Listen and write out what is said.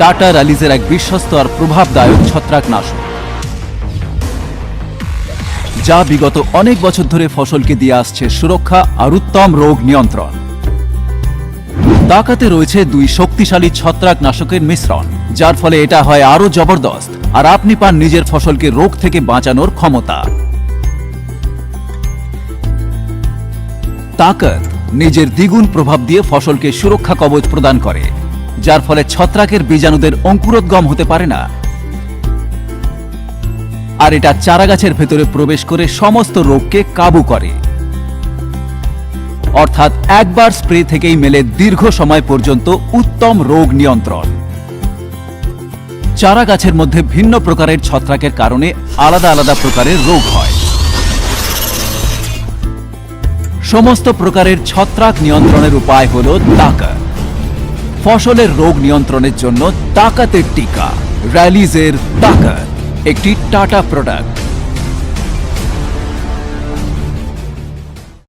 Tata র্যালিজের এক বিশ্বস্ত আর প্রভাবদায়ক ছত্রাকনাশক। যা বিগত অনেক বছর ধরে ফসলকে দিয়ে আসছে সুরক্ষা আর উত্তম রোগ নিয়ন্ত্রণ। তাকাতে রয়েছে দুই শক্তিশালী ছত্রাকনাশকের মিশ্রণ, যার ফলে এটা হয় আরও জবরদস্ত আর আপনি পান নিজের ফসলকে রোগ থেকে বাঁচানোর ক্ষমতা। তাকত নিজের দ্বিগুণ প্রভাব দিয়ে ফসলকে সুরক্ষা কবচ প্রদান করে। যার ফলে ছত্রাকের বীজাণুদের অঙ্কুরোদ্গম হতে পারে না। আর এটা চারাগাছের ভেতরে প্রবেশ করে সমস্ত রোগকে কাবু করে। অর্থাৎ একবার স্প্রে থেকেই মেলে দীর্ঘ সময় পর্যন্ত উত্তম রোগ নিয়ন্ত্রণ। চারা গাছের মধ্যে ভিন্ন প্রকারের ছত্রাকের কারণে আলাদা আলাদা প্রকারের রোগ হয়। সমস্ত প্রকারের ছত্রাক নিয়ন্ত্রণের উপায় হল তাকা ফসলের রোগ নিয়ন্ত্রণের জন্য তাকাতের টিকা র্যালিজের তাকাত একটি টাটা প্রোডাক্ট।